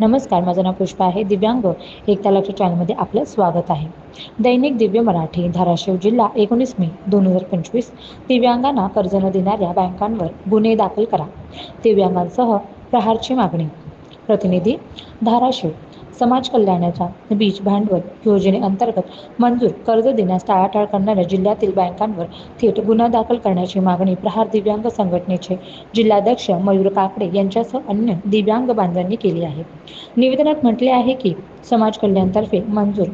नमस्कार माझं नाव पुष्पा आहे. दिव्यांग एकता लक्ष चॅनलमध्ये आपलं स्वागत आहे. दैनिक दिव्य मराठी धाराशिव जिल्हा एकोणीस मे दोन हजार पंचवीस. दिव्यांगांना कर्ज न देणाऱ्या बँकांवर गुन्हे दाखल करा. दिव्यांगांसह प्रहारची मागणी. प्रतिनिधी धाराशिव. समाज कल्याणाच्या बीज भांडवल योजनेअंतर्गत मंजूर कर्ज देण्यास टाळाटाळ करणाऱ्या जिल्ह्यातील बँकांवर थेट गुन्हा दाखल करण्याची मागणी प्रहार दिव्यांग संघटनेचे जिल्हाध्यक्ष मयूर काकडे यांच्यासह अन्य दिव्यांग बांधवांनी केली आहे. निवेदनात म्हटले आहे की समाज कल्याणतर्फे मंजूर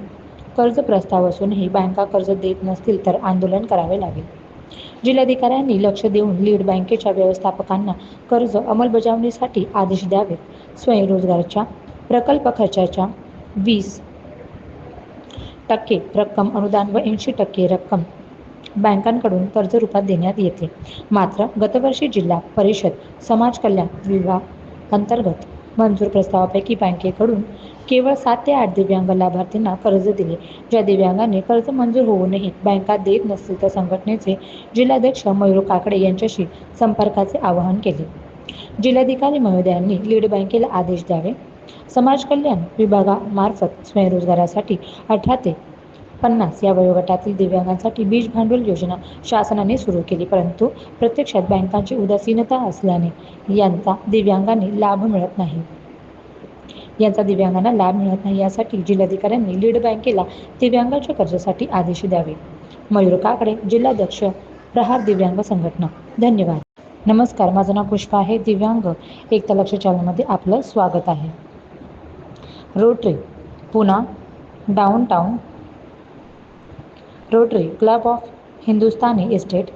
कर्ज प्रस्ताव असूनही बँका कर्ज देत नसतील तर आंदोलन करावे लागेल. जिल्हाधिकाऱ्यांनी लक्ष देऊन लीड बँकेच्या व्यवस्थापकांना कर्ज अंमलबजावणीसाठी आदेश द्यावेत. स्वयंरोजगाराच्या प्रकल्प खर्चाच्या वीस टक्के रक्कम अनुदान व ऐंशी टक्के रक्कम बँकांकडून कर्ज रूपात देण्यात येते. मात्र गतवर्षी जिल्हा परिषद समाज कल्याण विभाग अंतर्गत मंजूर प्रस्तावापैकी बँकेकडून केवळ सात ते आठ दिव्यांग लाभार्थींना कर्ज दिले. ज्या दिव्यांगांनी कर्ज मंजूर होऊनही बँका देत नसतील तर संघटनेचे जिल्हाध्यक्ष मयूर काकडे यांच्याशी संपर्काचे आवाहन केले. जिल्हाधिकारी महोदयांनी लीड बँकेला आदेश द्यावे. समाज कल्याण विभागामार्फत स्वयंरोजगारासाठी अठरा ते पन्नास या वयोगटातील दिव्यांगांसाठी बीज भांडवल योजना शासनाने सुरू केली. परंतु प्रत्यक्षात बँकांची उदासीनता असल्याने यांचा दिव्यांगांनी लाभ मिळत नाही. यांचा दिव्यांगांना लाभ मिळत नाही यासाठी जिल्हाधिकाऱ्यांनी लीड बँकेला दिव्यांगाच्या कर्जासाठी आदेश द्यावे. मयूर काकडे जिल्हाध्यक्ष प्रहार दिव्यांग संघटना. धन्यवाद. नमस्कार. माझं नाव पुष्पा आहे. दिव्यांग एकता लक्ष चॅनलमध्ये आपलं स्वागत आहे. Rotary Poona downtown Rotary club of Hindustani estate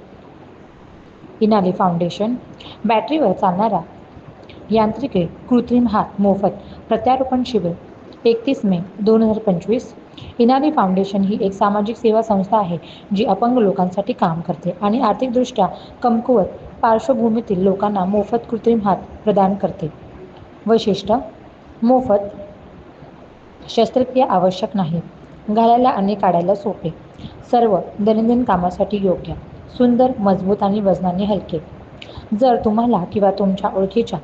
इनाली foundation. बॅटरीवर चालणारा यांत्रिकी कृत्रिम हात मोफत प्रत्यारोपण शिबिर एकतीस मे दोन हजार पंचवीस. इनाली फाउंडेशन ही एक सामाजिक सेवा संस्था आहे जी अपंग लोकांसाठी काम करते आणि आर्थिकदृष्ट्या कमकुवत पार्श्वभूमीतील लोकांना मोफत कृत्रिम हात प्रदान करते. वैशिष्ट्य मोफत शस्त्रक्रिया आवश्यक नाही. घालायला आणि काढायला सोपे. सर्व दैनंदिन कामासाठी योग्य सुंदर मजबूत आणि वजनाने हलके. जर तुम्हाला किंवा तुमच्या ओळखीच्या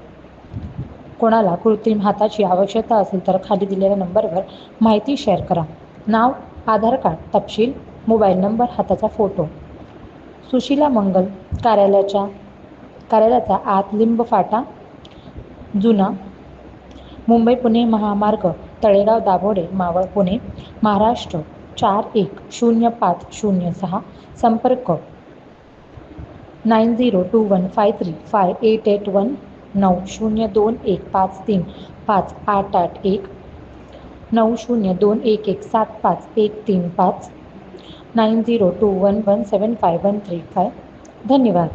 कोणाला कृत्रिम हाताची आवश्यकता असेल तर खाली दिलेल्या नंबरवर माहिती शेअर करा. नाव आधार कार्ड तपशील मोबाईल नंबर हाताचा फोटो. सुशीला मंगल कार्यालयाच्या कार्यालयाचा आत लिंब फाटा जुना मुंबई पुणे महामार्ग तळेगाव दाभोडे मावळ पुणे महाराष्ट्र. चार एक शून्य पाच शून्य सहा संपर्क. Nine zero two one five three five eight eight one नऊ शून्य दोन एक पाच तीन पाच आठ आठ एक नऊ शून्य दोन एक एक सात पाच एक तीन पाच nine zero two one one seven five one three five. धन्यवाद.